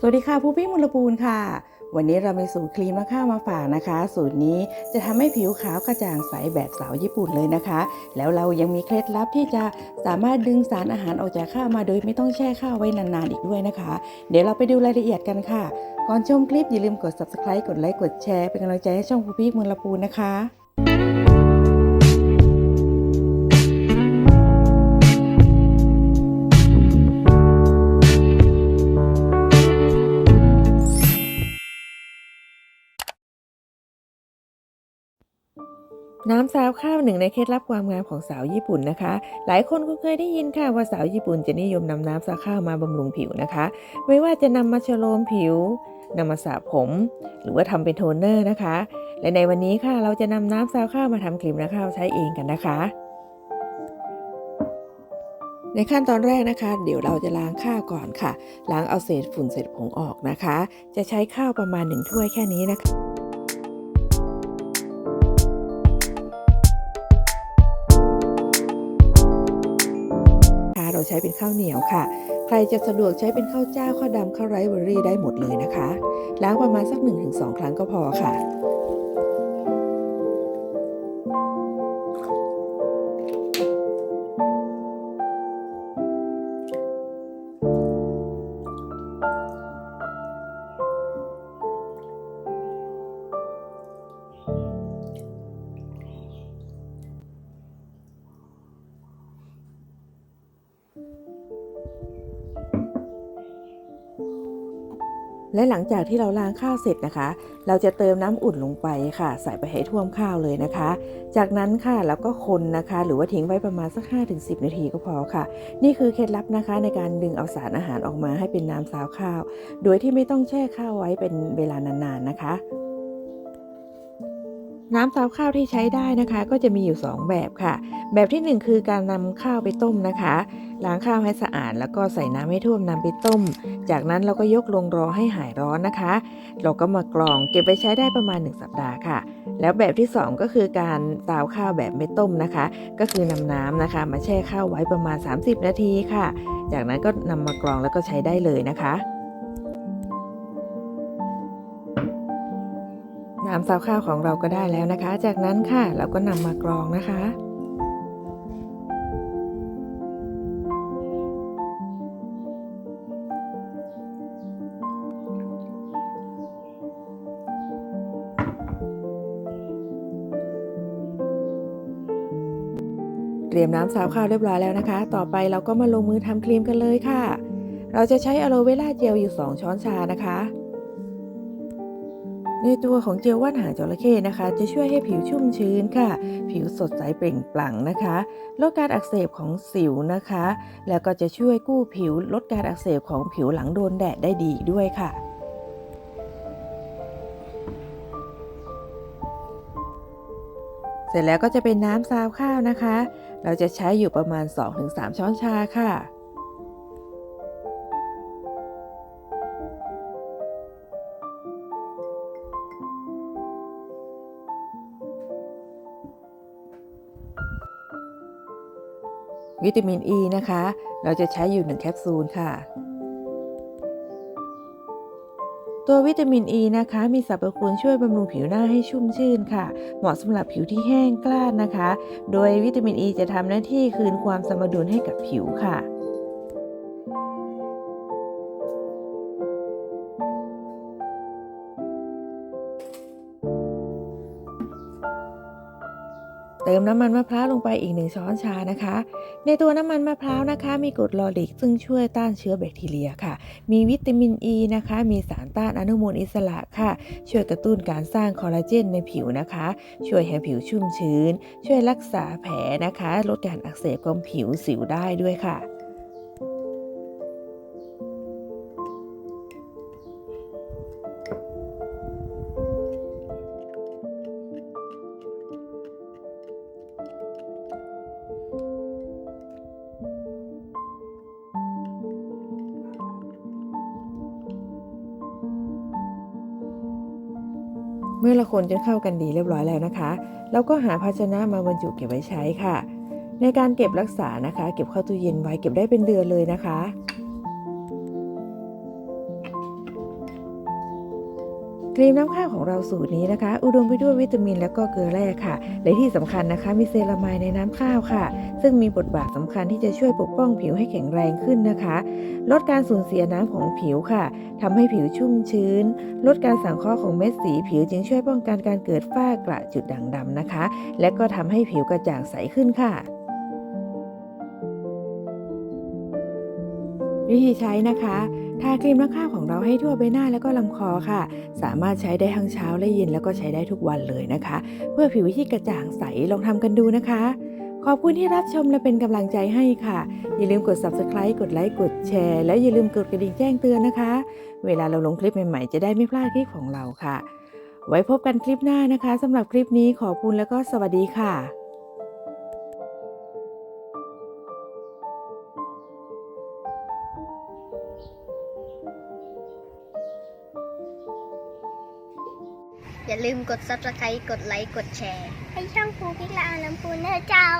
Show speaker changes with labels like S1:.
S1: สวัสดีค่ะผู้พี่มุลปูนค่ะ วันนี้เรามีสูตรครีมมะข้าวมาฝากนะคะ สูตรนี้จะทำให้ผิวขาวกระจ่างใสแบบสาวญี่ปุ่นเลยนะคะ แล้วเรายังมีเคล็ดลับที่จะสามารถดึงสารอาหารออกจากข้าวมาโดยไม่ต้องแช่ข้าวไว้นานๆอีกด้วยนะคะ เดี๋ยวเราไปดูรายละเอียดกันค่ะ ก่อนชมคลิปอย่าลืมกด subscribe กดไลค์กดแชร์เป็นกำลังใจให้ช่องผู้พี่มุลปูนนะคะ น้ำซาวข้าวหนึ่งในเคล็ดลับความงามของสาวญี่ปุ่นนะคะ หลายคนก็เคยได้ยินค่ะว่าสาวญี่ปุ่นจะนิยมนำน้ำซาวข้าวมาบำรุงผิวนะคะ ไม่ว่าจะนำมาชโลมผิวนำมาสระผม หรือว่าทำเป็นโทนเนอร์นะคะ และในวันนี้ค่ะเราจะนำน้ำซาวข้าวมาทำครีมนาข้าวใช้เองกันนะคะ ในขั้นตอนแรกนะคะ เดี๋ยวเราจะล้างข้าวก่อนค่ะ ล้างเอาเศษฝุ่นเศษผงออกนะคะ จะใช้ข้าวประมาณหนึ่งถ้วยแค่นี้นะคะ เราใช้เป็นข้าวเหนียวค่ะ ใครจะสะดวกใช้เป็นข้าวเจ้าข้าวดำข้าวไรซ์เบอร์รี่ได้หมดเลยนะคะ ล้างประมาณสัก 1-2 ครั้งก็พอค่ะ และหลังจากที่เราล้างข้าวเสร็จนะคะ เราจะเติมน้ำอุ่นลงไปค่ะ ใส่ไปให้ท่วมข้าวเลยนะคะ จากนั้นค่ะเราก็คนนะคะ หรือว่าทิ้งไว้ประมาณสัก 5-10 นาทีก็พอค่ะ นี่คือเคล็ดลับนะคะในการดึงเอาสารอาหารออกมาให้เป็นน้ำซาวข้าว โดยที่ไม่ต้องแช่ข้าวไว้เป็นเวลานานๆนะคะน้ำซาวข้าวที่ใช้ได้นะคะ ก็จะมีอยู่ 2 แบบค่ะ แบบที่ 1 คือการนำข้าวไปต้มนะคะ ล้างข้าวให้สะอาด แล้วก็ใส่น้ำให้ท่วมนำไปต้ม จากนั้นเราก็ยกลงรอให้หายร้อนนะคะ เราก็มากรองเก็บไปใช้ได้ประมาณ 1 สัปดาห์ค่ะ แล้วแบบที่ 2 ก็คือการซาวข้าวแบบไม่ต้มนะคะ ก็คือนำน้ำนะคะ มาแช่ข้าวไว้ประมาณ 30 นาทีค่ะ จากนั้นก็นำมากรองแล้วก็ใช้ได้เลยนะคะน้ำซาวข้าวของเราก็ได้แล้วนะคะ จากนั้นค่ะเราก็นำมากรองนะคะ เตรียมน้ำซาวข้าวเรียบร้อยแล้วนะคะ ต่อไปเราก็มาลงมือทำครีมกันเลยค่ะ เราจะใช้อะโลเวราเจลอยู่ 2 ช้อนชานะคะ ในตัวของเจลว่านหางจระเข้นะคะ จะช่วยให้ผิวชุ่มชื้นค่ะ ผิวสดใสเปล่งปลั่งนะคะลดการอักเสบของสิวนะคะ แล้วก็จะช่วยกู้ผิวลดการอักเสบของผิวหลังโดนแดดได้ดีด้วยค่ะ เสร็จแล้วก็จะเป็นน้ำซาวข้าวนะคะ เราจะใช้อยู่ประมาณ 2-3 ช้อนชาค่ะวิตามินอ e ีนะคะ เราจะใช้อยู่ 1 แคปซูลค่ะ ตัววิตามินอ e ีนะคะ มีสรรพคุณช่วยบำรุงผิวหน้าให้ชุ่มชื่นค่ะ เหมาะสำหรับผิวที่แห้งกล้านนะคะ โดยวิตามินอ e ีจะทำหน้าที่คืนความสมดุลให้กับผิวค่ะ เติมน้ำมันมะพร้าวลงไปอีกหนึ่งช้อนชานะคะ ในตัวน้ำมันมะพร้าวนะคะ มีกรดลอริกซึ่งช่วยต้านเชื้อแบคทีเรียค่ะ มีวิตามินอ e ีนะคะ มีสารต้านอนุมูลอิสระค่ะ ช่วยกระตุ้นการสร้างคอลลาเจนในผิวนะคะ ช่วยให้ผิวชุ่มชื้น ช่วยรักษาแผลนะคะ ลดการอักเสบของผิวสิวได้ด้วยค่ะ เมื่อละคนจนเข้ากันดีเรียบร้อยแล้วนะคะเราก็หาภาชนะมาบรรจุเก็บไว้ใช้ค่ะ ในการเก็บรักษานะคะ เก็บเข้าตู้เย็นไว้เก็บได้เป็นเดือนเลยนะคะ รีมน้ำข้าวของเราสูตรนี้นะคะ อุดมไปด้วยวิตามินและก็เกลือแร่ค่ะ และที่สำคัญนะคะ มีเซรามายในน้ำข้าวค่ะ ซึ่งมีบทบาทสำคัญที่จะช่วยปกป้องผิวให้แข็งแรงขึ้นนะคะ ลดการสูญเสียน้ำของผิวค่ะทำให้ผิวชุ่มชื้น ลดการสังเคราะห์ของเม็ดสีผิวจึงช่วยป้องกันการเกิดฝ้ากระจุดด่างดำนะคะ และก็ทำให้ผิวกระจ่างใสขึ้นค่ะวิธีใช้นะคะ ทาครีมน้ำข้าวของเราให้ทั่วใบหน้าแล้วก็ลำคอค่ะ สามารถใช้ได้ทั้งเช้าและเย็นแล้วก็ใช้ได้ทุกวันเลยนะคะ เพื่อผิวที่กระจ่างใสลองทำกันดูนะคะ ขอบคุณที่รับชมและเป็นกำลังใจให้ค่ะ อย่าลืมกด subscribe กดไลค์กดแชร์ แล้วอย่าลืมกดกระดิ่งแจ้งเตือนนะคะ เวลาเราลงคลิปใหม่ๆ จะได้ไม่พลาดคลิปของเราค่ะ ไว้พบกันคลิปหน้านะคะสำหรับคลิปนี้ขอบคุณแล้วก็สวัสดีค่ะ
S2: อย่าลืมกด subscribe กดไลค์ กดแชร์ ให้ช่องปูพิกลาอาล้ำปูเนอร์เจ้า